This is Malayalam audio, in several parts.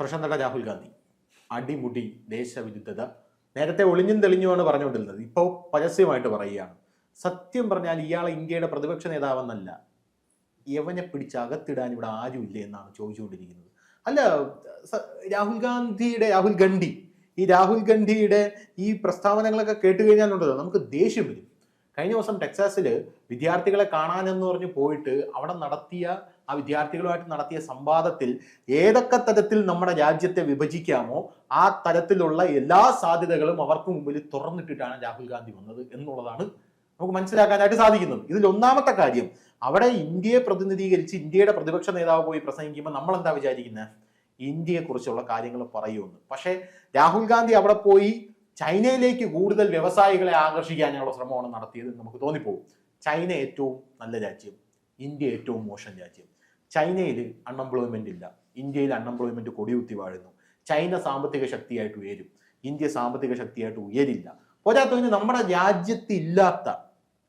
പ്രശാന്തട രാഹുൽ ഗാന്ധി. അടിമുടി ദേശവിരുദ്ധത. നേരത്തെ ഒളിഞ്ഞും തെളിഞ്ഞുമാണ് പറഞ്ഞുകൊണ്ടിരുന്നത്. ഇപ്പോൾ പരസ്യമായിട്ട് പറയുകയാണ്. സത്യം പറഞ്ഞാൽ ഇയാൾ ഇന്ത്യയുടെ പ്രതിപക്ഷ നേതാവെന്നല്ല. യവനെ പിടിച്ച് അകത്തിടാൻ ഇവിടെ ആരുമില്ല എന്നാണ് ചോദിച്ചുകൊണ്ടിരിക്കുന്നത്. അല്ല രാഹുൽ ഗാന്ധിയുടെ രാഹുൽ ഗണ്ഡി. ഈ രാഹുൽ ഗാന്ധിയുടെ ഈ പ്രസ്താവനകളൊക്കെ കേട്ട് കഴിഞ്ഞാലുണ്ടല്ലോ നമുക്ക് ദേഷ്യം വരും. കഴിഞ്ഞ ദിവസം ടെക്സാസിൽ വിദ്യാർത്ഥികളെ കാണാനെന്ന് പറഞ്ഞ് പോയിട്ട് അവിടെ നടത്തിയ ആ വിദ്യാർത്ഥികളുമായിട്ട് നടത്തിയ സംവാദത്തിൽ ഏതൊക്കെ തരത്തിൽ നമ്മുടെ രാജ്യത്തെ വിഭജിക്കാമോ ആ തരത്തിലുള്ള എല്ലാ സാധ്യതകളും അവർക്ക് മുമ്പിൽ തുറന്നിട്ടിട്ടാണ് രാഹുൽ ഗാന്ധി വന്നത് എന്നുള്ളതാണ് നമുക്ക് മനസ്സിലാക്കാനായിട്ട് സാധിക്കുന്നത്. ഇതിൽ ഒന്നാമത്തെ കാര്യം അവിടെ ഇന്ത്യയെ പ്രതിനിധീകരിച്ച് ഇന്ത്യയുടെ പ്രതിപക്ഷ നേതാവ് പോയി പ്രസംഗിക്കുമ്പോൾ നമ്മൾ എന്താ വിചാരിക്കുന്നത് ഇന്ത്യയെക്കുറിച്ചുള്ള കാര്യങ്ങൾ പറയുമെന്ന്. പക്ഷേ രാഹുൽ ഗാന്ധി അവിടെ പോയി ചൈനയിലേക്ക് കൂടുതൽ വ്യവസായികളെ ആകർഷിക്കാനുള്ള ശ്രമമാണ് നടത്തിയത് നമുക്ക് തോന്നിപ്പോകും. ചൈന ഏറ്റവും നല്ല രാജ്യം ഇന്ത്യ ഏറ്റവും മോശം രാജ്യം. ചൈനയിൽ അൺഎംപ്ലോയ്മെന്റ് ഇല്ല. ഇന്ത്യയിൽ അൺഎംപ്ലോയ്മെന്റ് കൊടികുത്തി വാഴുന്നു. ചൈന സാമ്പത്തിക ശക്തിയായിട്ട് ഉയരും. ഇന്ത്യ സാമ്പത്തിക ശക്തിയായിട്ട് ഉയരില്ല. പോരാത്തതിന് നമ്മുടെ രാജ്യത്ത് ഇല്ലാത്ത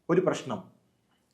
ഒരു പ്രശ്നം.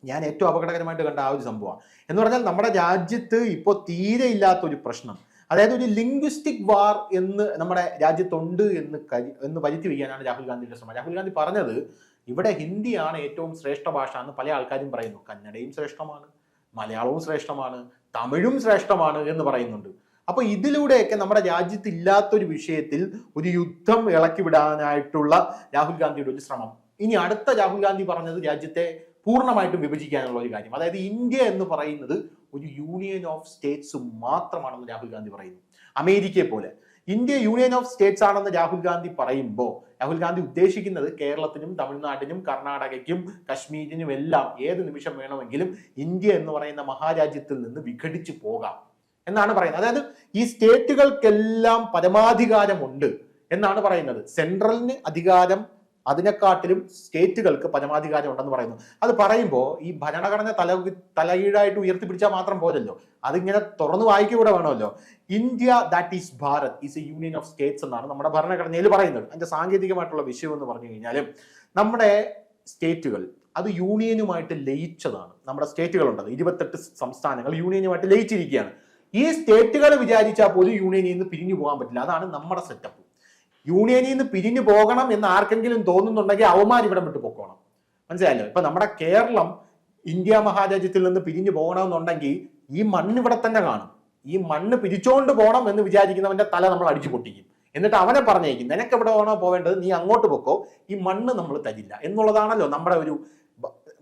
ഞാൻ ഏറ്റവും അപകടകരമായിട്ട് കണ്ട ആ ഒരു സംഭവമാണ്. എന്ന് പറഞ്ഞാൽ നമ്മുടെ രാജ്യത്ത് ഇപ്പോൾ തീരെ ഇല്ലാത്ത ഒരു പ്രശ്നം. അതായത് ഒരു ലിംഗ്വിസ്റ്റിക് വാർ എന്ന് നമ്മുടെ രാജ്യത്തുണ്ട് എന്ന് കരി എന്ന് വരുത്തി വയ്ക്കാനാണ് രാഹുൽ ഗാന്ധിയുടെ ശ്രമം. രാഹുൽ ഗാന്ധി പറഞ്ഞത് ഇവിടെ ഹിന്ദിയാണ് ഏറ്റവും ശ്രേഷ്ഠ ഭാഷ എന്ന് പല ആൾക്കാരും പറയുന്നു. കന്നഡയും ശ്രേഷ്ഠമാണ്. മലയാളവും ശ്രേഷ്ഠമാണ് തമിഴും ശ്രേഷ്ഠമാണ് എന്ന് പറയുന്നുണ്ട്. അപ്പൊ ഇതിലൂടെയൊക്കെ നമ്മുടെ രാജ്യത്ത് ഇല്ലാത്തൊരു വിഷയത്തിൽ ഒരു യുദ്ധം ഇളക്കി വിടാനായിട്ടുള്ള രാഹുൽ ഗാന്ധിയുടെ ഒരു ശ്രമം. ഇനി അടുത്ത രാഹുൽ ഗാന്ധി പറഞ്ഞത് രാജ്യത്തെ പൂർണമായിട്ടും വിഭജിക്കാനുള്ള ഒരു കാര്യം. അതായത് ഇന്ത്യ എന്ന് പറയുന്നത് ഒരു യൂണിയൻ ഓഫ് സ്റ്റേറ്റ്സ് മാത്രമാണെന്ന് രാഹുൽ ഗാന്ധി പറയുന്നു. അമേരിക്കയെ പോലെ ഇന്ത്യ യൂണിയൻ ഓഫ് സ്റ്റേറ്റ്സ് ആണെന്ന് രാഹുൽ ഗാന്ധി പറയുമ്പോൾ രാഹുൽ ഗാന്ധി ഉദ്ദേശിക്കുന്നത് കേരളത്തിനും തമിഴ്നാടിനും കർണാടകയ്ക്കും കശ്മീരിനും എല്ലാം ഏത് നിമിഷം വേണമെങ്കിലും ഇന്ത്യ എന്ന് പറയുന്ന മഹാരാജ്യത്തിൽ നിന്ന് വിഘടിച്ചു പോകാം എന്നാണ് പറയുന്നത്. അതായത് ഈ സ്റ്റേറ്റുകൾക്കെല്ലാം പരമാധികാരമുണ്ട് എന്നാണ് പറയുന്നത്. സെൻട്രലിന് അധികാരം അതിനെക്കാട്ടിലും സ്റ്റേറ്റുകൾക്ക് പരമാധികാരം ഉണ്ടെന്ന് പറയുന്നു. അത് പറയുമ്പോൾ ഈ ഭരണഘടന തല തലകീഴായിട്ട് ഉയർത്തിപ്പിടിച്ചാൽ മാത്രം പോരല്ലോ. അതിങ്ങനെ തുറന്നു വായിക്കൂടെ വേണമല്ലോ. India that is Bharat is a union of states എന്നാണ് നമ്മുടെ ഭരണഘടനയിൽ പറയുന്നത്. അതിന്റെ സാങ്കേതികമായിട്ടുള്ള വിഷയം എന്ന് പറഞ്ഞു കഴിഞ്ഞാൽ നമ്മുടെ സ്റ്റേറ്റുകൾ അത് യൂണിയനുമായിട്ട് ലയിച്ചതാണ്. നമ്മുടെ സ്റ്റേറ്റുകൾ സ്റ്റേറ്റുകളുണ്ടത്. ഇരുപത്തെട്ട് സംസ്ഥാനങ്ങൾ യൂണിയനുമായിട്ട് ലയിച്ചിരിക്കുകയാണ്. ഈ സ്റ്റേറ്റുകൾ വിചാരിച്ചാൽ പോലും യൂണിയനിൽ നിന്ന് പിരിഞ്ഞു പോകാൻ പറ്റില്ല. അതാണ് നമ്മുടെ സെറ്റപ്പ് യൂണിയനിൽ നിന്ന് പിരിഞ്ഞു പോകണം എന്ന് ആർക്കെങ്കിലും തോന്നുന്നുണ്ടെങ്കിൽ അവന്മാർ ഇവിടെ വിട്ടു പൊക്കോണം. മനസ്സിലായല്ലോ? ഇപ്പൊ നമ്മുടെ കേരളം ഇന്ത്യ മഹാരാജ്യത്തിൽ നിന്ന് പിരിഞ്ഞു പോകണമെന്നുണ്ടെങ്കിൽ ഈ മണ്ണ് ഇവിടെ തന്നെ കാണും. ഈ മണ്ണ് പിരിച്ചോണ്ട് പോകണം എന്ന് വിചാരിക്കുന്നവന്റെ തല നമ്മൾ അടിച്ചു പൊട്ടിക്കും. എന്നിട്ട് അവനെ പറഞ്ഞേക്കും നിനക്ക് എവിടെ വേണോ പോവേണ്ടത്? നീ അങ്ങോട്ട് പൊക്കോ. ഈ മണ്ണ് നമ്മൾ തരില്ല. എന്നുള്ളതാണല്ലോ നമ്മുടെ ഒരു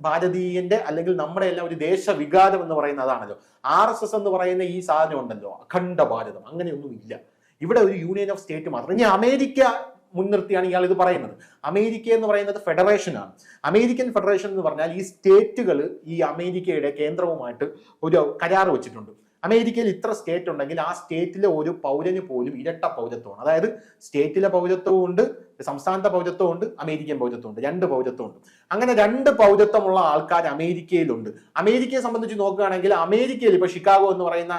ഭാരതീയന്റെ അല്ലെങ്കിൽ നമ്മുടെ എല്ലാം ഒരു ദേശവികാരം എന്ന് പറയുന്നത് അതാണല്ലോ ആർ എസ് എസ് എന്ന് പറയുന്ന ഈ സാധനം ഉണ്ടല്ലോ അഖണ്ഡ ഭാരതം. അങ്ങനെയൊന്നും ഇല്ല ഇവിടെ ഒരു യൂണിയൻ ഓഫ് സ്റ്റേറ്റ് മാത്രം. ഇനി അമേരിക്ക മുൻനിർത്തിയാണ് ഇയാൾ ഇത് പറയുന്നത്. അമേരിക്ക എന്ന് പറയുന്നത് ഫെഡറേഷനാണ് അമേരിക്കൻ ഫെഡറേഷൻ എന്ന് പറഞ്ഞാൽ ഈ സ്റ്റേറ്റുകൾ ഈ അമേരിക്കയുടെ കേന്ദ്രവുമായിട്ട് ഒരു കരാർ വെച്ചിട്ടുണ്ട്. അമേരിക്കയിൽ ഇത്ര സ്റ്റേറ്റ് ഉണ്ടെങ്കിൽ ആ സ്റ്റേറ്റിലെ ഒരു പൗരന് പോലും ഇരട്ട പൗരത്വമാണ്. അതായത് സ്റ്റേറ്റിലെ പൗരത്വവും ഉണ്ട് സംസ്ഥാനത്തെ പൗരത്വം ഉണ്ട് അമേരിക്കൻ പൗരത്വം ഉണ്ട് രണ്ട് പൗരത്വം ഉണ്ട്. അങ്ങനെ രണ്ട് പൗരത്വമുള്ള ആൾക്കാർ അമേരിക്കയിലുണ്ട്. അമേരിക്കയെ സംബന്ധിച്ച് നോക്കുകയാണെങ്കിൽ അമേരിക്കയിൽ ഇപ്പൊ ഷിക്കാഗോ എന്ന് പറയുന്ന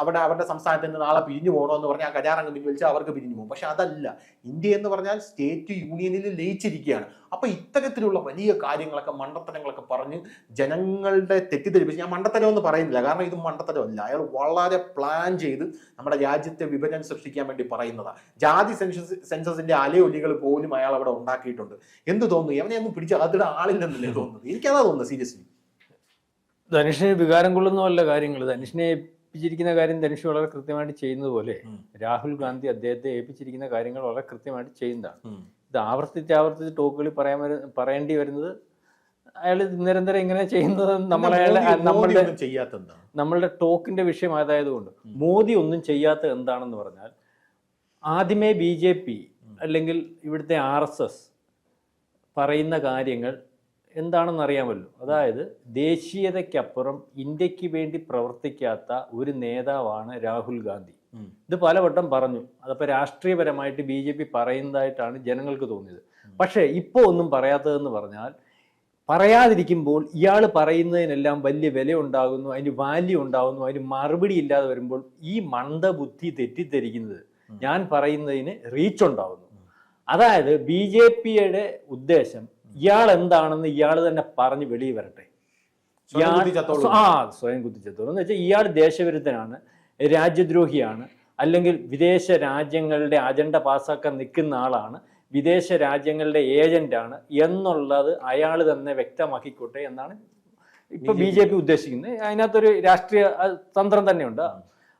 അവിടെ അവരുടെ സംസ്ഥാനത്ത് നിന്ന് നാളെ പിരിഞ്ഞു പോകണമെന്ന് പറഞ്ഞാൽ കരാർ അങ്ങ് അവർക്ക് പിരിഞ്ഞു പോകും. പക്ഷെ അതല്ല ഇന്ത്യ എന്ന് പറഞ്ഞാൽ സ്റ്റേറ്റ് യൂണിയനിൽ ലയിച്ചിരിക്കുകയാണ്. അപ്പൊ ഇത്തരത്തിലുള്ള വലിയ കാര്യങ്ങളൊക്കെ മണ്ടത്തരങ്ങളൊക്കെ പറഞ്ഞ് ജനങ്ങളുടെ തെറ്റിദ്ധരിപ്പിച്ച് ഞാൻ മണ്ടത്തരം എന്ന് പറയുന്നില്ല. കാരണം ഇത് മണ്ടത്തരമല്ല. അയാൾ വളരെ പ്ലാൻ ചെയ്ത് നമ്മുടെ രാജ്യത്തെ വിഭജനം സൃഷ്ടിക്കാൻ വേണ്ടി പറയുന്നതാണ് ജാതി സെൻസസ് സെൻസസിന്റെ അലയൊലികൾ പോലും അയാൾ അവിടെ ഉണ്ടാക്കിയിട്ടുണ്ട്. എന്ത് തോന്നുന്നു? എവനെ ഒന്നും പിടിച്ച് അതിടെ ആളില്ലെന്നല്ലേ തോന്നുന്നത് എനിക്കതാ തോന്നുന്നത് സീരിയസ്ലി ധനുഷിനെ വികാരം കൊള്ളുന്നതല്ല കാര്യങ്ങൾ. ധനുഷിനെ ഏൽപ്പിച്ചിരിക്കുന്ന കാര്യം ധനുഷ് വളരെ കൃത്യമായിട്ട് ചെയ്യുന്നത് പോലെ രാഹുൽ ഗാന്ധി അദ്ദേഹത്തെ ഏൽപ്പിച്ചിരിക്കുന്ന കാര്യങ്ങൾ വളരെ കൃത്യമായിട്ട് ചെയ്യുന്നതാണ്. ഇത് ആവർത്തിച്ച് ആവർത്തിച്ച് ടോക്കുകളിൽ പറയാൻ പറയേണ്ടി വരുന്നത് അയാൾ നിരന്തരം ഇങ്ങനെ ചെയ്യുന്നത് നമ്മളെ നമ്മളുടെ ചെയ്യാത്തെന്താണ് നമ്മളുടെ ടോക്കിന്റെ വിഷയം അതായത് കൊണ്ട് മോദി ഒന്നും ചെയ്യാത്ത എന്താണെന്ന് പറഞ്ഞാൽ ആദ്യമേ ബി ജെ പി അല്ലെങ്കിൽ ഇവിടുത്തെ ആർ എസ് എസ് പറയുന്ന കാര്യങ്ങൾ എന്താണെന്ന് അറിയാമല്ലോ. അതായത് ദേശീയതയ്ക്കപ്പുറം ഇന്ത്യയ്ക്ക് വേണ്ടി പ്രവർത്തിക്കാത്ത ഒരു നേതാവാണ് രാഹുൽ ഗാന്ധി. ഇത് പലവട്ടം പറഞ്ഞു. അതപ്പോൾ രാഷ്ട്രീയപരമായിട്ട് ബി ജെ പി പറയുന്നതായിട്ടാണ് ജനങ്ങൾക്ക് തോന്നിയത്. പക്ഷേ ഇപ്പോൾ ഒന്നും പറയാത്തതെന്ന് പറഞ്ഞാൽ പറയാതിരിക്കുമ്പോൾ ഇയാൾ പറയുന്നതിനെല്ലാം വലിയ വില ഉണ്ടാകുന്നു അതിന് വാല്യൂ ഉണ്ടാകുന്നു അതിന് മറുപടി ഇല്ലാതെ വരുമ്പോൾ ഈ മന്ദബുദ്ധി തെറ്റിദ്ധരിക്കുന്നത്. ഞാൻ പറയുന്നതിന് റീച്ച് ഉണ്ടാകുന്നു. അതായത് ബി ജെ പിയുടെ ഉദ്ദേശം ഇയാൾ എന്താണെന്ന് ഇയാൾ തന്നെ പറഞ്ഞ് വെളിയിൽ വരട്ടെ. ഇയാൾ- ആ സ്വയം കുത്തിച്ചത്തോളം എന്ന് വെച്ചാൽ ഇയാൾ ദേശവിരുദ്ധനാണ് രാജ്യദ്രോഹിയാണ് അല്ലെങ്കിൽ വിദേശ രാജ്യങ്ങളുടെ അജണ്ട പാസ്സാക്കാൻ നിൽക്കുന്ന ആളാണ് വിദേശ രാജ്യങ്ങളുടെ ഏജന്റാണ് എന്നുള്ളത് അയാൾ തന്നെ വ്യക്തമാക്കിക്കോട്ടെ എന്നാണ് ഇപ്പൊ ബി ജെ പി. ഉദ്ദേശിക്കുന്നത്. അതിനകത്തൊരു രാഷ്ട്രീയ തന്ത്രം തന്നെയുണ്ട്.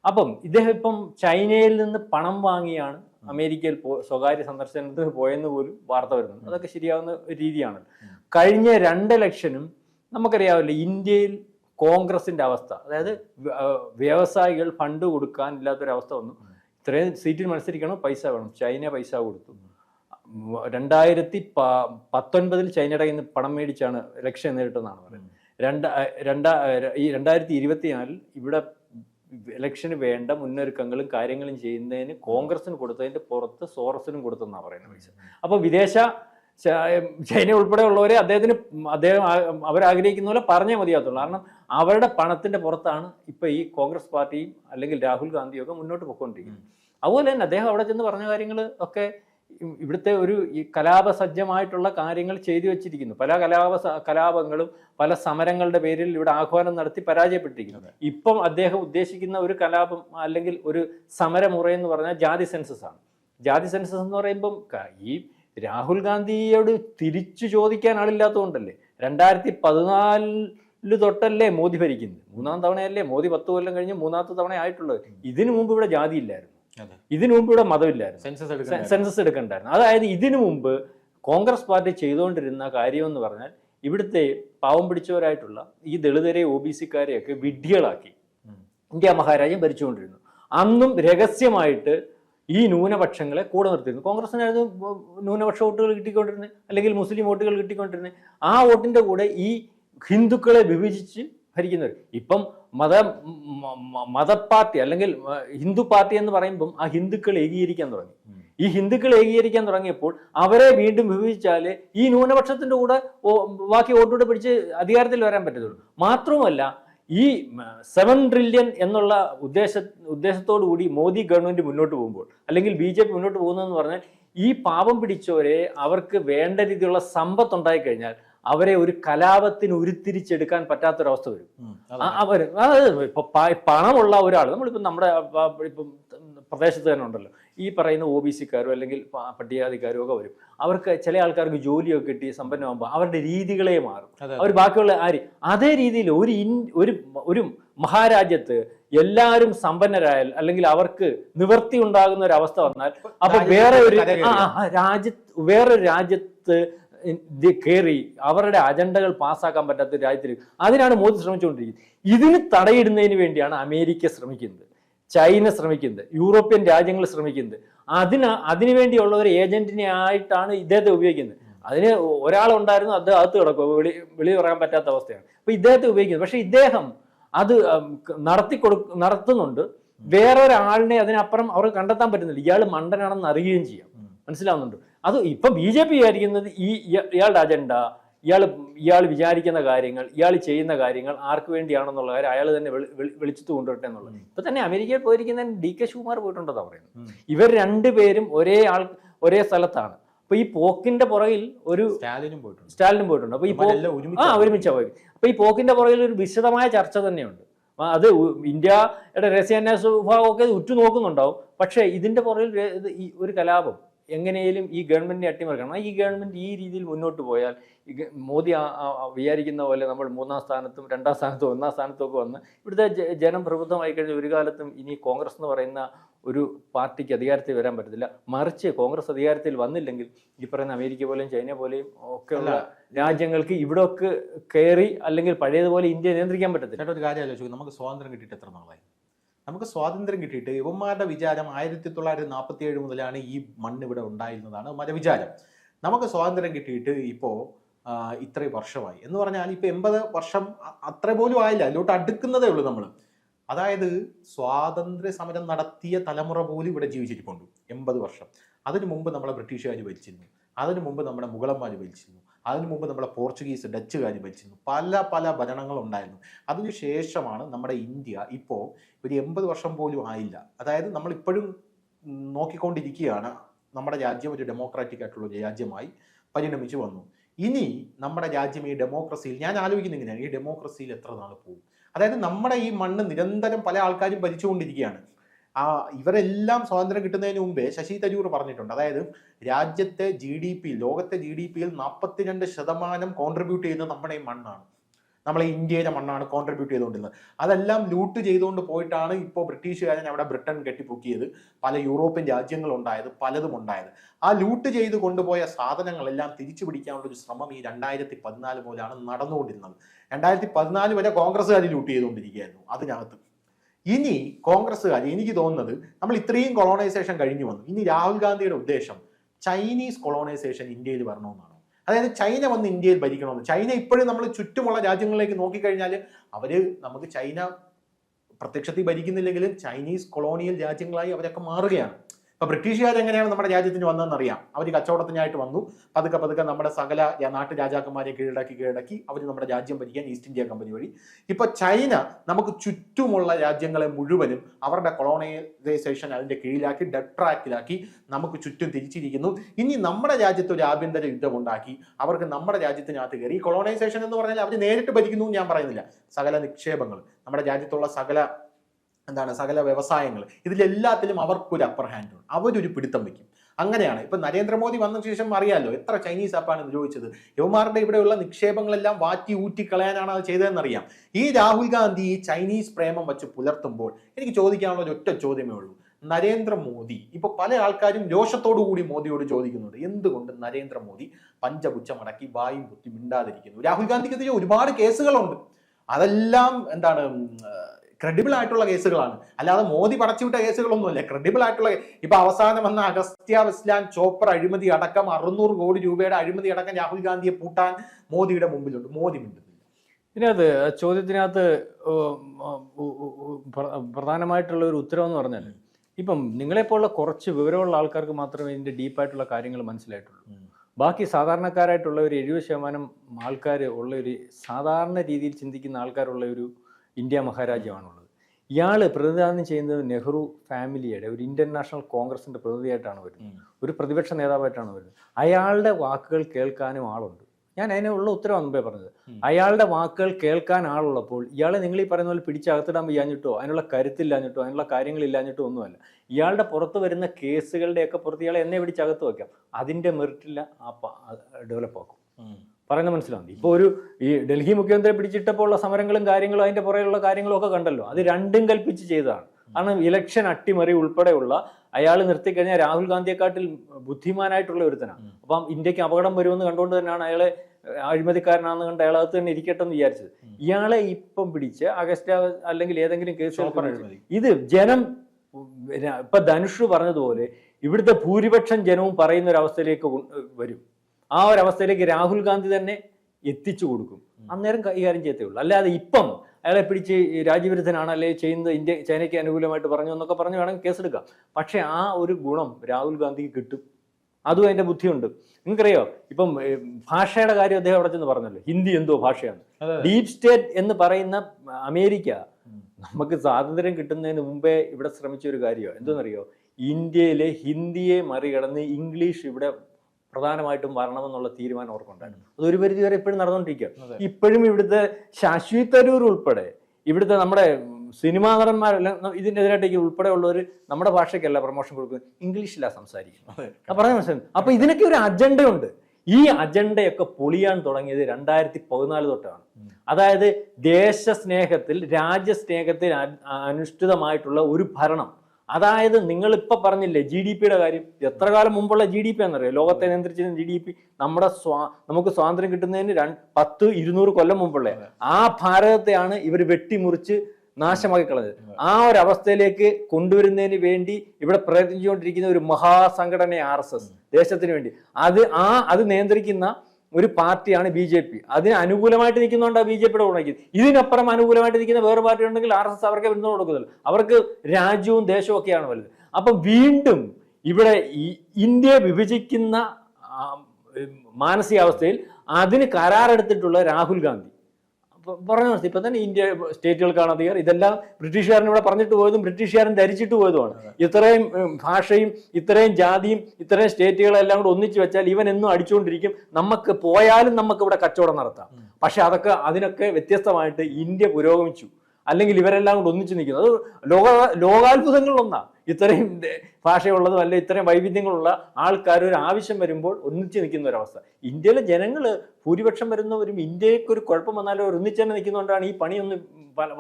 അപ്പം ഇദ്ദേഹം ഇപ്പം ചൈനയിൽ നിന്ന് പണം വാങ്ങിയാണ് അമേരിക്കയിൽ പോ സ്വകാര്യ സന്ദർശനത്തിന് പോയെന്ന് പോലും വാർത്ത വരുന്നുണ്ട്. അതൊക്കെ ശരിയാവുന്ന രീതിയാണ്. കഴിഞ്ഞ രണ്ട് ലക്ഷനും നമുക്കറിയാമല്ലോ ഇന്ത്യയിൽ കോൺഗ്രസിന്റെ അവസ്ഥ. അതായത് വ്യവസായികൾ ഫണ്ട് കൊടുക്കാൻ ഇല്ലാത്തൊരവസ്ഥ വന്നു. ഇത്രയും സീറ്റിൽ മത്സരിക്കണം പൈസ വേണം. ചൈന പൈസ കൊടുത്തു. രണ്ടായിരത്തി പത്തൊൻപതിൽ ചൈനയുടെ കയ്യിൽ നിന്ന് പണം മേടിച്ചാണ് ഇലക്ഷൻ നേരിട്ടെന്നാണ് പറയുന്നത്. രണ്ട രണ്ടാ ഈ രണ്ടായിരത്തി ഇരുപത്തിനാലിൽ ഇവിടെ ഇലക്ഷന് വേണ്ട മുന്നൊരുക്കങ്ങളും കാര്യങ്ങളും ചെയ്യുന്നതിന് കോൺഗ്രസിന് കൊടുത്തതിന്റെ പുറത്ത് സോറസിനും കൊടുത്തെന്നാണ് പറയുന്നത് പൈസ. അപ്പോൾ വിദേശ ചൈന ഉൾപ്പെടെയുള്ളവരെ അദ്ദേഹത്തിന് അദ്ദേഹം അവരാഗ്രഹിക്കുന്ന പോലെ പറഞ്ഞേ മതിയാകത്തുള്ളൂ. കാരണം അവരുടെ പണത്തിന്റെ പുറത്താണ് ഇപ്പൊ ഈ കോൺഗ്രസ് പാർട്ടിയും അല്ലെങ്കിൽ രാഹുൽ ഗാന്ധിയും ഒക്കെ മുന്നോട്ട് പോയിക്കൊണ്ടിരിക്കുന്നത് അതുപോലെ തന്നെ അദ്ദേഹം അവിടെ ചെന്ന് പറഞ്ഞ കാര്യങ്ങൾ ഒക്കെ ഇവിടുത്തെ ഒരു ഈ കലാപസജ്ജമായിട്ടുള്ള കാര്യങ്ങൾ ചെയ്തു വെച്ചിരിക്കുന്നു. പല കലാപ കലാപങ്ങളും പല സമരങ്ങളുടെ പേരിൽ ഇവിടെ ആഹ്വാനം നടത്തി പരാജയപ്പെട്ടിരിക്കുന്നു. ഇപ്പം അദ്ദേഹം ഉദ്ദേശിക്കുന്ന ഒരു കലാപം അല്ലെങ്കിൽ ഒരു സമരമുറ എന്ന് പറഞ്ഞാൽ ജാതി സെൻസസ് ആണ്. ജാതി സെൻസസ് എന്ന് പറയുമ്പം ഈ രാഹുൽ ഗാന്ധിയോട് തിരിച്ചു ചോദിക്കാൻ ആളില്ലാത്തതുകൊണ്ടല്ലേ? രണ്ടായിരത്തി പതിനാലിൽ തൊട്ടല്ലേ മോദി ഭരിക്കുന്നത്. മൂന്നാം തവണയല്ലേ മോദി പത്ത് കൊല്ലം കഴിഞ്ഞ് മൂന്നാമത്തെ തവണ ആയിട്ടുള്ളത്. ഇതിനു മുമ്പ് ഇവിടെ ജാതി ഇല്ലായിരുന്നു. ഇതിനു മുമ്പ് ഇവിടെ മതമില്ലായിരുന്നു. സെൻസസ് എടുക്കണ്ടായിരുന്നു. അതായത് ഇതിനു മുമ്പ് കോൺഗ്രസ് പാർട്ടി ചെയ്തുകൊണ്ടിരുന്ന കാര്യമെന്ന് പറഞ്ഞാൽ ഇവിടുത്തെ പാവം പിടിച്ചവരായിട്ടുള്ള ഈ ദളിതരെ ഒ ബി സിക്കാരെയൊക്കെ വിഡ്ഢികളാക്കി. ഇന്ത്യ മഹാരാജ്യം ഭരിച്ചുകൊണ്ടിരുന്നു. അന്നും രഹസ്യമായിട്ട് ഈ ന്യൂനപക്ഷങ്ങളെ കൂടെ നിർത്തിയിരുന്നു. കോൺഗ്രസിനായിരുന്നു ന്യൂനപക്ഷ വോട്ടുകൾ കിട്ടിക്കൊണ്ടിരുന്നത് അല്ലെങ്കിൽ മുസ്ലിം വോട്ടുകൾ കിട്ടിക്കൊണ്ടിരുന്നത്. ആ വോട്ടിന്റെ കൂടെ ഈ ഹിന്ദുക്കളെ വിഭജിച്ച് ഭരിക്കുന്നവർ. ഇപ്പം മത മത പാർട്ടി അല്ലെങ്കിൽ ഹിന്ദു പാർട്ടി എന്ന് പറയുമ്പം ആ ഹിന്ദുക്കൾ ഏകീകരിക്കാൻ തുടങ്ങി. ഈ ഹിന്ദുക്കൾ ഏകീകരിക്കാൻ തുടങ്ങിയപ്പോൾ അവരെ വീണ്ടും വിഭജിച്ചാൽ ഈ ന്യൂനപക്ഷത്തിന്റെ കൂടെ ബാക്കി വോട്ടുകൂടെ പിടിച്ച് അധികാരത്തിൽ വരാൻ പറ്റത്തുള്ളൂ. മാത്രവുമല്ല ഈ സെവൻ ട്രില്യൺ എന്നുള്ള ഉദ്ദേശ ഉദ്ദേശത്തോടു കൂടി മോദി ഗവൺമെന്റ് മുന്നോട്ട് പോകുമ്പോൾ അല്ലെങ്കിൽ ബി ജെ പി മുന്നോട്ട് പോകുന്നതെന്ന് പറഞ്ഞാൽ ഈ പാപം പിടിച്ചവരെ അവർക്ക് വേണ്ട രീതിയിലുള്ള സമ്പത്ത് ഉണ്ടായി കഴിഞ്ഞാൽ അവരെ ഒരു കലാപത്തിന് ഉരുത്തിരിച്ചെടുക്കാൻ പറ്റാത്തൊരവസ്ഥ വരും. അവർ അവർ ഇപ്പൊ പണമുള്ള ഒരാൾ നമ്മളിപ്പോൾ നമ്മുടെ ഇപ്പം പ്രദേശത്ത് തന്നെ ഉണ്ടല്ലോ. ഈ പറയുന്ന ഒ ബി സിക്കാരോ അല്ലെങ്കിൽ പട്ടികജാതിക്കാരോ ഒക്കെ വരും. അവർക്ക് ചില ആൾക്കാർക്ക് ജോലിയൊക്കെ കിട്ടി സമ്പന്നമാകുമ്പോൾ അവരുടെ രീതികളെ മാറും. അവർ ബാക്കിയുള്ള ആര്? അതേ രീതിയിൽ ഒരു ഇൻ ഒരു ഒരു മഹാരാജ്യത്ത് എല്ലാവരും സമ്പന്നരായാൽ അല്ലെങ്കിൽ അവർക്ക് നിവൃത്തി ഉണ്ടാകുന്ന ഒരു അവസ്ഥ വന്നാൽ അപ്പൊ വേറെ ഒരു രാജ്യ വേറൊരു രാജ്യത്ത് ഇത് കയറി അവരുടെ അജണ്ടകൾ പാസ്സാക്കാൻ പറ്റാത്ത ഒരു രാജ്യത്തിൽ അതിനാണ് മോദി ശ്രമിച്ചുകൊണ്ടിരിക്കുന്നത്. ഇതിന് തടയിടുന്നതിന് വേണ്ടിയാണ് അമേരിക്ക ശ്രമിക്കുന്നത്. ചൈന ശ്രമിക്കുന്നത്. യൂറോപ്യൻ രാജ്യങ്ങൾ ശ്രമിക്കുന്നത്. അതിന് അതിനുവേണ്ടിയുള്ള ഒരു ഏജന്റിനെ ആയിട്ടാണ് ഇദ്ദേഹത്തെ ഉപയോഗിക്കുന്നത്. അതിന് ഒരാളുണ്ടായിരുന്നു അത് അകത്ത് കിടക്കും. വെളി വെളി പറയാൻ പറ്റാത്ത അവസ്ഥയാണ്. അപ്പൊ ഇദ്ദേഹത്തെ ഉപയോഗിക്കുന്നത് പക്ഷെ ഇദ്ദേഹം അത് നടത്തി കൊടു നടത്തുന്നുണ്ട്. വേറൊരാളിനെ അതിനപ്പുറം അവർക്ക് കണ്ടെത്താൻ പറ്റുന്നില്ല. ഇയാൾ മണ്ടനാണെന്ന് അറിയുകയും ചെയ്യാം. മനസ്സിലാവുന്നുണ്ട്. അത് ഇപ്പം ബി ജെ പി വിചാരിക്കുന്നത് ഈ ഇയ- ഇയാളുടെ അജണ്ട ഇയാൾ ഇയാൾ വിചാരിക്കുന്ന കാര്യങ്ങൾ ഇയാൾ ചെയ്യുന്ന കാര്യങ്ങൾ ആർക്ക് വേണ്ടിയാണെന്നുള്ള കാര്യം അയാൾ തന്നെ വെളി- വെളി- കൊണ്ടുവരട്ടെ എന്നുള്ളത്. ഇപ്പൊ തന്നെ അമേരിക്കയിൽ പോയിരിക്കുന്ന ഡി കെ ശിവകുമാർ പോയിട്ടുണ്ടെന്നാ പറയുന്നത്. ഇവർ രണ്ടുപേരും ഒരേ ആൾ ഒരേ സ്ഥലത്താണ്. അപ്പൊ ഈ പോക്കിന്റെ പുറകിൽ ഒരു സ്റ്റാലിനും പോയിട്ടുണ്ട്. സ്റ്റാലിനും പോയിട്ടുണ്ട്. അപ്പൊ ഈ ആ ഒരുമിച്ച് പോയി അപ്പൊ ഈ പോക്കിന്റെ പുറകിൽ ഒരു വിശദമായ ചർച്ച തന്നെയുണ്ട്. അത് ഇന്ത്യയുടെ രഹസ്യാന്വേഷണ വിഭാഗമൊക്കെ ഉറ്റുനോക്കുന്നുണ്ടാവും. പക്ഷേ ഇതിന്റെ പുറകിൽ ഒരു കലാപം. എങ്ങനെയും ഈ ഗവൺമെന്റിനെ അട്ടിമറിക്കണം. ഈ ഗവൺമെന്റ് ഈ രീതിയിൽ മുന്നോട്ട് പോയാൽ മോദി വിചാരിക്കുന്ന പോലെ നമ്മൾ മൂന്നാം സ്ഥാനത്തും രണ്ടാം സ്ഥാനത്തും ഒന്നാം സ്ഥാനത്തും ഒക്കെ വന്ന് ഇവിടുത്തെ ജനം പ്രബുദ്ധമായി കഴിഞ്ഞ ഒരു കാലത്തും ഇനി കോൺഗ്രസ് എന്ന് പറയുന്ന ഒരു പാർട്ടിക്ക് അധികാരത്തിൽ വരാൻ പറ്റത്തില്ല. മറിച്ച് കോൺഗ്രസ് അധികാരത്തിൽ വന്നില്ലെങ്കിൽ ഈ പറയുന്ന അമേരിക്ക പോലെയും ചൈന പോലെയും ഒക്കെയുള്ള രാജ്യങ്ങൾക്ക് ഇവിടെയൊക്കെ കയറി അല്ലെങ്കിൽ പഴയതുപോലെ ഇന്ത്യ നിയന്ത്രിക്കാൻ പറ്റത്തില്ല. ഒരു കാര്യം ആലോചിക്കും നമുക്ക് സ്വാതന്ത്ര്യം കിട്ടിയിട്ട് എത്ര നാളായി? നമുക്ക് സ്വാതന്ത്ര്യം കിട്ടിയിട്ട് യുവന്മാരുടെ വിചാരം ആയിരത്തി തൊള്ളായിരത്തി നാൽപ്പത്തി ഏഴ് മുതലാണ് ഈ മണ്ണ് ഇവിടെ ഉണ്ടായിരുന്നതാണ് മത വിചാരം. നമുക്ക് സ്വാതന്ത്ര്യം കിട്ടിയിട്ട് ഇപ്പോൾ ഇത്രയും വർഷമായി. എന്ന് പറഞ്ഞാൽ ഇപ്പോൾ എൺപത് വർഷം അത്ര പോലും ആയില്ല. അതിലോട്ട് അടുക്കുന്നതേ ഉള്ളൂ നമ്മൾ അതായത് സ്വാതന്ത്ര്യ സമരം നടത്തിയ തലമുറ പോലും ഇവിടെ ജീവിച്ചിരിപ്പുണ്ട്. എൺപത് വർഷം. അതിനു മുമ്പ് നമ്മളെ ബ്രിട്ടീഷുകാർ ഭരിച്ചിരുന്നു. അതിനു മുമ്പ് നമ്മുടെ മുഗളന്മാർ ഭരിച്ചിരുന്നു. അതിനു മുമ്പ് നമ്മുടെ പോർച്ചുഗീസ് ഡച്ചുകാർ ഭരിച്ചിരുന്നു. പല പല ഭരണങ്ങളും ഉണ്ടായിരുന്നു. അതിനുശേഷമാണ് നമ്മുടെ ഇന്ത്യ ഇപ്പോൾ ഒരു എൺപത് വർഷം പോലും ആയില്ല. അതായത് നമ്മൾ ഇപ്പോഴും നോക്കിക്കൊണ്ടിരിക്കുകയാണ് നമ്മുടെ രാജ്യം ഒരു ഡെമോക്രാറ്റിക് ആയിട്ടുള്ള ഒരു രാജ്യമായി പരിണമിച്ചു വന്നു. ഇനി നമ്മുടെ രാജ്യം ഈ ഡെമോക്രസിയിൽ ഞാൻ ആലോചിക്കുന്നത് ഇങ്ങനെയാണ് ഈ ഡെമോക്രസിയിൽ എത്ര നാൾ പോകും? അതായത് നമ്മുടെ ഈ മണ്ണ് നിരന്തരം പല ആൾക്കാരും ഭരിച്ചുകൊണ്ടിരിക്കുകയാണ്. ആ ഇവരെല്ലാം സ്വാതന്ത്ര്യം കിട്ടുന്നതിന് മുമ്പേ ശശി തരൂർ പറഞ്ഞിട്ടുണ്ട്. അതായത് രാജ്യത്തെ ജി ഡി പി ലോകത്തെ ജി ഡി പിയിൽ നാൽപ്പത്തിരണ്ട് ശതമാനം കോൺട്രിബ്യൂട്ട് ചെയ്യുന്നത് നമ്മുടെ ഈ മണ്ണാണ്. നമ്മളെ ഇന്ത്യയിലെ മണ്ണാണ് കോൺട്രിബ്യൂട്ട് ചെയ്തുകൊണ്ടിരുന്നത്. അതെല്ലാം ലൂട്ട് ചെയ്തുകൊണ്ട് പോയിട്ടാണ് ഇപ്പോൾ ബ്രിട്ടീഷുകാരൻ അവിടെ ബ്രിട്ടൻ കെട്ടിപ്പൊക്കിയത്. പല യൂറോപ്യൻ രാജ്യങ്ങളുണ്ടായത് പലതും ഉണ്ടായത്. ആ ലൂട്ട് ചെയ്ത് കൊണ്ടുപോയ സാധനങ്ങളെല്ലാം തിരിച്ചു പിടിക്കാനുള്ള ഒരു ശ്രമം ഈ രണ്ടായിരത്തി പതിനാല് പോലെയാണ് നടന്നുകൊണ്ടിരുന്നത്. രണ്ടായിരത്തി പതിനാല് വരെ കോൺഗ്രസ്സുകാർ ലൂട്ട് ചെയ്തുകൊണ്ടിരിക്കുകയായിരുന്നു അതിനകത്ത്. ഇനി കോൺഗ്രസ്സുകാർ എനിക്ക് തോന്നുന്നത് നമ്മൾ ഇത്രയും കൊളോണൈസേഷൻ കഴിഞ്ഞു വന്നു. ഇനി രാഹുൽ ഗാന്ധിയുടെ ഉദ്ദേശം ചൈനീസ് കൊളോണൈസേഷൻ ഇന്ത്യയിൽ വരണമെന്നാണ്. അതായത് ചൈന വന്ന് ഇന്ത്യയിൽ ഭരിക്കണമെന്ന്. ചൈന ഇപ്പോഴും നമ്മൾ ചുറ്റുമുള്ള രാജ്യങ്ങളിലേക്ക് നോക്കിക്കഴിഞ്ഞാൽ അവർ നമുക്ക് ചൈന പ്രത്യക്ഷത്തിൽ ഭരിക്കുന്നില്ലെങ്കിലും ചൈനീസ് കൊളോണിയൽ രാജ്യങ്ങളായി അവരൊക്കെ മാറുകയാണ്. ഇപ്പൊ ബ്രിട്ടീഷുകാർ എങ്ങനെയാണ് നമ്മുടെ രാജ്യത്തിന് വന്നതെന്ന് അറിയാം. അവർ കച്ചവടത്തിനായിട്ട് വന്നു. പതുക്കെ പതുക്കെ നമ്മുടെ സകല നാട്ടുരാജാക്കന്മാരെ നാട്ടു രാജാക്കന്മാരെ കീഴടക്കി കീഴടക്കി അവർ നമ്മുടെ രാജ്യം ഭരിക്കാൻ ഈസ്റ്റ് ഇന്ത്യ കമ്പനി വഴി. ഇപ്പൊ ചൈന നമുക്ക് ചുറ്റുമുള്ള രാജ്യങ്ങളെ മുഴുവനും അവരുടെ കൊളോണൈസേഷൻ അതിന്റെ കീഴിലാക്കി ഡെട്രാക്കിലാക്കി നമുക്ക് ചുറ്റും തിരിച്ചിരിക്കുന്നു. ഇനി നമ്മുടെ രാജ്യത്ത് ഒരു ആഭ്യന്തര യുദ്ധം ഉണ്ടാക്കി അവർക്ക് നമ്മുടെ രാജ്യത്തിനകത്ത് കയറി കൊളോണൈസേഷൻ എന്ന് പറഞ്ഞാൽ അവർ നേരിട്ട് ഭരിക്കുന്നു ഞാൻ പറയുന്നില്ല. സകല നിക്ഷേപങ്ങൾ നമ്മുടെ രാജ്യത്തുള്ള സകല എന്താണ് സകല വ്യവസായങ്ങൾ. ഇതിലെല്ലാത്തിലും അവർക്കൊരു അപ്പർ ഹാൻഡ് ഉണ്ട്. അവരൊരു പിടുത്തം വയ്ക്കും. അങ്ങനെയാണ്. ഇപ്പം നരേന്ദ്രമോദി വന്ന ശേഷം അറിയാമല്ലോ എത്ര ചൈനീസ് ആപ്പാണ് നിരോധിച്ചത്. യുവമാരുടെ ഇവിടെയുള്ള നിക്ഷേപങ്ങളെല്ലാം വാറ്റി ഊറ്റി കളയാനാണ് അത് ചെയ്തതെന്നറിയാം. ഈ രാഹുൽ ഗാന്ധി ഈ ചൈനീസ് പ്രേമം വെച്ച് പുലർത്തുമ്പോൾ എനിക്ക് ചോദിക്കാനുള്ള ഒരൊറ്റ ചോദ്യമേ ഉള്ളൂ. നരേന്ദ്രമോദി ഇപ്പൊ പല ആൾക്കാരും രോഷത്തോടു കൂടി മോദിയോട് ചോദിക്കുന്നുണ്ട്. എന്തുകൊണ്ട് നരേന്ദ്രമോദി പഞ്ചപുച്ഛമടക്കി വായും കുത്തി മിണ്ടാതിരിക്കുന്നു? രാഹുൽ ഗാന്ധിക്കെതിരെ ഒരുപാട് കേസുകളുണ്ട്. അതെല്ലാം എന്താണ് ക്രെഡിബിൾ ആയിട്ടുള്ള കേസുകളാണ്. അല്ലാതെ മോദി പടച്ചുവിട്ട കേസുകളൊന്നുമല്ല. ക്രെഡിബിൾ ആയിട്ടുള്ള ഇപ്പൊ അവസാനം വന്ന അഗസ്ത്യ വെസ്ലാൻ ചോപ്പർ അഴിമതി അടക്കം അറുന്നൂറ് കോടി രൂപയുടെ അഴിമതി അടക്കം രാഹുൽ ഗാന്ധിയെ പൂട്ടാൻ മോദിയുടെ മുമ്പിലുണ്ട്. മോദി മിണ്ടുന്നില്ല. ചോദ്യത്തിനകത്ത് ഉം, ഉം, പ്ര- പ്രധാനമായിട്ടുള്ള ഒരു ഉത്തരവെന്ന് പറഞ്ഞാൽ ഇപ്പം നിങ്ങളെപ്പോലുള്ള കുറച്ച് വിവരമുള്ള ആൾക്കാർക്ക് മാത്രമേ ഇതിന്റെ ഡീപ്പായിട്ടുള്ള കാര്യങ്ങൾ മനസ്സിലായിട്ടുള്ളൂ. ബാക്കി സാധാരണക്കാരായിട്ടുള്ള ഒരു എഴുപത് ശതമാനം ആൾക്കാർ ഉള്ള ഒരു സാധാരണ രീതിയിൽ ചിന്തിക്കുന്ന ആൾക്കാരുള്ള ഒരു ഇന്ത്യ മഹാരാജ്യമാണുള്ളത്. ഇയാൾ പ്രതിനിധാനം ചെയ്യുന്നത് നെഹ്റു ഫാമിലിയുടെ ഒരു ഇന്ത്യൻ നാഷണൽ കോൺഗ്രസിന്റെ പ്രതിനിധിയായിട്ടാണ് വരുന്നത്. ഒരു പ്രതിപക്ഷ നേതാവായിട്ടാണ് വരുന്നത്. അയാളുടെ വാക്കുകൾ കേൾക്കാനും ആളുണ്ട്. ഞാൻ അതിനുള്ള ഉത്തരവ് മുമ്പേ പറഞ്ഞത്. അയാളുടെ വാക്കുകൾ കേൾക്കാൻ ആളുള്ളപ്പോൾ ഇയാളെ നിങ്ങൾ ഈ പറയുന്ന പോലെ പിടിച്ചകത്തിടാൻ വയ്യാഞ്ഞിട്ടോ അതിനുള്ള കരുത്തില്ലാഞ്ഞിട്ടോ അതിനുള്ള കാര്യങ്ങളില്ലാഞ്ഞിട്ടോ ഒന്നുമല്ല. ഇയാളുടെ പുറത്ത് വരുന്ന കേസുകളുടെയൊക്കെ പുറത്ത് ഇയാളെ എന്നെ പിടിച്ചകത്ത് വയ്ക്കാം. അതിന്റെ മെറിറ്റില്ല ആ ഡെവലപ്പ് ആക്കും. പറയുന്നത് മനസ്സിലാവുന്നു. ഇപ്പോൾ ഒരു ഈ ഡൽഹി മുഖ്യമന്ത്രി പിടിച്ചിട്ടപ്പോൾ ഉള്ള സമരങ്ങളും കാര്യങ്ങളും അതിന്റെ പുറകെയുള്ള കാര്യങ്ങളും ഒക്കെ കണ്ടല്ലോ. അത് രണ്ടും കൽപ്പിച്ച് ചെയ്തതാണ്. ആണ് ഇലക്ഷൻ അട്ടിമറി ഉൾപ്പെടെയുള്ള അയാൾ നിർത്തിക്കഴിഞ്ഞാൽ രാഹുൽ ഗാന്ധിയെക്കാട്ടിൽ ബുദ്ധിമാനായിട്ടുള്ള ഒരുത്തനാണ്. അപ്പം ഇന്ത്യയ്ക്ക് അപകടം വരുമെന്ന് കണ്ടുകൊണ്ട് തന്നെയാണ് അയാളെ അഴിമതിക്കാരനാണെന്ന് കണ്ട് അയാൾ അകത്ത് തന്നെ ഇരിക്കട്ടെ എന്ന് വിചാരിച്ചത് ഇയാളെ ഇപ്പം പിടിച്ച് അഗസ്റ്റ അല്ലെങ്കിൽ ഏതെങ്കിലും കേസ് ഇത് ജനം ഇപ്പൊ ധനുഷ് പറഞ്ഞതുപോലെ ഇവിടുത്തെ ഭൂരിപക്ഷം ജനവും പറയുന്ന ഒരു അവസ്ഥയിലേക്ക് വരും. ആ ഒരു അവസ്ഥയിലേക്ക് രാഹുൽ ഗാന്ധി തന്നെ എത്തിച്ചു കൊടുക്കും. അന്നേരം കൈകാര്യം ചെയ്യത്തേ ഉള്ളൂ. അല്ലാതെ ഇപ്പം അയാളെ പിടിച്ച് രാജ്യവിരുദ്ധനാണ് അല്ലെ ചെയ്യുന്നത് ഇന്ത്യ ചൈനയ്ക്ക് അനുകൂലമായിട്ട് പറഞ്ഞു എന്നൊക്കെ പറഞ്ഞു വേണമെങ്കിൽ കേസെടുക്കാം പക്ഷെ ആ ഒരു ഗുണം രാഹുൽ ഗാന്ധിക്ക് കിട്ടും. അതും അതിന്റെ ബുദ്ധിയുണ്ട്. നിങ്ങൾക്കറിയോ? ഇപ്പം ഭാഷയുടെ കാര്യം അദ്ദേഹം അവിടെ ചെന്ന് പറഞ്ഞല്ലോ. ഹിന്ദി എന്തോ ഭാഷയാണ്. ഡീപ് സ്റ്റേറ്റ് എന്ന് പറയുന്ന അമേരിക്ക നമുക്ക് സ്വാതന്ത്ര്യം കിട്ടുന്നതിന് മുമ്പേ ഇവിടെ ശ്രമിച്ച ഒരു കാര്യമാണ്. എന്തോന്നറിയോ? ഇന്ത്യയിലെ ഹിന്ദിയെ മറികടന്ന് ഇംഗ്ലീഷ് ഇവിടെ പ്രധാനമായിട്ടും വരണമെന്നുള്ള തീരുമാനം അവർക്കുണ്ടായിരുന്നു അതൊരു പരിധി വരെ ഇപ്പോഴും നടന്നുകൊണ്ടിരിക്കുക ഇപ്പോഴും ഇവിടുത്തെ ശശി തരൂർ ഉൾപ്പെടെ ഇവിടുത്തെ നമ്മുടെ സിനിമാ നടന്മാരെല്ലാം ഉൾപ്പെടെ ഉള്ളവർ നമ്മുടെ ഭാഷയ്ക്കല്ല പ്രൊമോഷൻ കൊടുക്കുന്നത് ഇംഗ്ലീഷിലാണ് സംസാരിക്കുന്നത്. പറഞ്ഞ മനസ്സിലായി? അപ്പൊ ഇതിനൊക്കെ ഒരു അജണ്ടയുണ്ട് ഈ അജണ്ടയൊക്കെ പൊളിയാൻ തുടങ്ങിയത് രണ്ടായിരത്തി പതിനാല് തൊട്ടാണ് അതായത് ദേശസ്നേഹത്തിൽ രാജ്യസ്നേഹത്തിൽ അനുഷ്ഠിതമായിട്ടുള്ള ഒരു ഭരണം അതായത് നിങ്ങൾ ഇപ്പൊ പറഞ്ഞില്ലേ ജി ഡി പിയുടെ കാര്യം? എത്ര കാലം മുമ്പുള്ള ജി ഡി പി എന്നറിയോ ലോകത്തെ നിയന്ത്രിച്ചിരുന്ന ജി ഡി പി നമ്മുടെ സ്വാ നമുക്ക് സ്വാതന്ത്ര്യം കിട്ടുന്നതിന് രണ്ട് പത്ത് ഇരുന്നൂറ് കൊല്ലം മുമ്പുള്ള ആ ഭാരതത്തെയാണ് ഇവർ വെട്ടിമുറിച്ച് നാശമാക്കി കളഞ്ഞത് ആ ഒരു അവസ്ഥയിലേക്ക് കൊണ്ടുവരുന്നതിന് വേണ്ടി ഇവിടെ പ്രയത്നിച്ചുകൊണ്ടിരിക്കുന്ന ഒരു മഹാസംഘടന ആർ എസ് എസ് ദേശത്തിന് വേണ്ടി. അത് ആ അത് നിയന്ത്രിക്കുന്ന ഒരു പാർട്ടിയാണ് ബി ജെ പി. അതിന് അനുകൂലമായിട്ട് നിൽക്കുന്നതുകൊണ്ടാണ് ബി ജെ പിയുടെ ഉണക്കിയത് ഇതിനപ്പുറം അനുകൂലമായിട്ട് നിൽക്കുന്ന വേറെ പാർട്ടി ഉണ്ടെങ്കിൽ ആർ എസ് എസ് അവർക്ക് പിന്തുണ കൊടുക്കുന്നില്ല. അവർക്ക് രാജ്യവും ദേശവും ഒക്കെയാണ് വലുത്. അപ്പൊ വീണ്ടും ഇവിടെ ഈ ഇന്ത്യയെ വിഭജിക്കുന്ന മാനസികാവസ്ഥയിൽ അതിന് കരാറെടുത്തിട്ടുള്ള രാഹുൽ ഗാന്ധി. പറഞ്ഞു ഇപ്പൊ തന്നെ ഇന്ത്യ സ്റ്റേറ്റുകൾക്കാണ് അധികാരം. ഇതെല്ലാം ബ്രിട്ടീഷുകാരൻ ഇവിടെ പറഞ്ഞിട്ട് പോയതും ബ്രിട്ടീഷുകാരൻ ധരിച്ചിട്ട് പോയതുമാണ്. ഇത്രയും ഭാഷയും ഇത്രയും ജാതിയും ഇത്രയും സ്റ്റേറ്റുകളെല്ലാം കൂടെ ഒന്നിച്ചു വെച്ചാൽ ഇവൻ എന്നും അടിച്ചുകൊണ്ടിരിക്കും. നമുക്ക് പോയാലും നമുക്ക് ഇവിടെ കച്ചവടം നടത്താം. പക്ഷെ അതൊക്കെ അതിനൊക്കെ വ്യത്യസ്തമായിട്ട് ഇന്ത്യ പുരോഗമിച്ചു. അല്ലെങ്കിൽ ഇവരെല്ലാം കൂടെ ഒന്നിച്ചു നിൽക്കുന്നത് അത് ലോക ലോകാത്ഭുതങ്ങളിലൊന്നാ. ഇത്രയും ഭാഷയുള്ളതും അല്ലെ ഇത്രയും വൈവിധ്യങ്ങളുള്ള ആൾക്കാർ ഒരു ആവശ്യം വരുമ്പോൾ ഒന്നിച്ച് നിൽക്കുന്ന ഒരവസ്ഥ ഇന്ത്യയിലെ ജനങ്ങൾ ഭൂരിപക്ഷം വരുന്നവരും ഇന്ത്യയ്ക്ക് ഒരു കുഴപ്പം വന്നാലും അവർ ഒന്നിച്ച് തന്നെ നിൽക്കുന്നതുകൊണ്ടാണ് ഈ പണിയൊന്ന്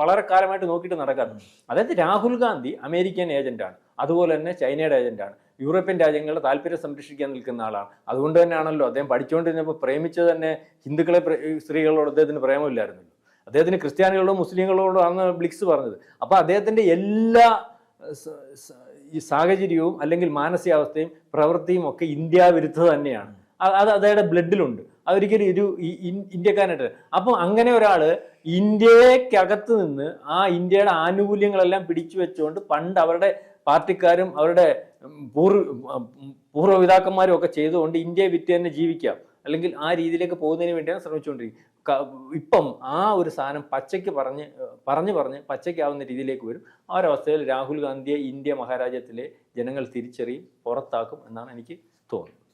വളരെ കാലമായിട്ട് നോക്കിയിട്ട് നടക്കാത്തത്. അതായത് രാഹുൽ ഗാന്ധി അമേരിക്കൻ ഏജന്റാണ്. അതുപോലെ തന്നെ ചൈനയുടെ ഏജന്റാണ്. യൂറോപ്യൻ രാജ്യങ്ങളെ താല്പര്യം സംരക്ഷിക്കാൻ നിൽക്കുന്ന ആളാണ്. അതുകൊണ്ട് തന്നെയാണല്ലോ അദ്ദേഹം പഠിച്ചുകൊണ്ടിരുന്നപ്പോൾ പ്രേമിച്ചത് തന്നെ ഹിന്ദുക്കളെ സ്ത്രീകളോട് അദ്ദേഹത്തിന് പ്രേമമില്ലായിരുന്നല്ലോ. അദ്ദേഹത്തിന് ക്രിസ്ത്യാനികളോടും മുസ്ലിങ്ങളോടും ആണ് ബ്ലിക്സ് പറഞ്ഞത്. അപ്പോൾ അദ്ദേഹത്തിന്റെ എല്ലാ ഈ സാഹചര്യവും അല്ലെങ്കിൽ മാനസികാവസ്ഥയും പ്രവൃത്തിയും ഒക്കെ ഇന്ത്യ വിരുദ്ധ തന്നെയാണ്. അത് അതായത് ബ്ലഡിലുണ്ട്. അതൊരിക്കലും ഒരു ഇന്ത്യക്കാരനായിട്ട് അപ്പം അങ്ങനെ ഒരാൾ ഇന്ത്യക്കകത്ത് നിന്ന് ആ ഇന്ത്യയുടെ ആനുകൂല്യങ്ങളെല്ലാം പിടിച്ചു വെച്ചുകൊണ്ട് പണ്ട് അവരുടെ പാർട്ടിക്കാരും അവരുടെ പൂർ പൂർവ പൂർവപിതാക്കന്മാരും ഒക്കെ ചെയ്തുകൊണ്ട് ഇന്ത്യയെ വിറ്റ് തന്നെ ജീവിക്കാം. അല്ലെങ്കിൽ ആ രീതിയിലേക്ക് പോകുന്നതിന് വേണ്ടിയാണ് ശ്രമിച്ചുകൊണ്ടിരിക്കുന്നത്. ഇപ്പം ആ ഒരു സാധനം പച്ചയ്ക്ക് പറഞ്ഞ് പറഞ്ഞു പറഞ്ഞ് പച്ചയ്ക്കാവുന്ന രീതിയിലേക്ക് വരും. ആ ഒരവസ്ഥയിൽ രാഹുൽ ഗാന്ധിയെ ഇന്ത്യ മഹാരാജ്യത്തിലെ ജനങ്ങൾ തിരിച്ചറിയും പുറത്താക്കും എന്നാണ് എനിക്ക് തോന്നുന്നത്.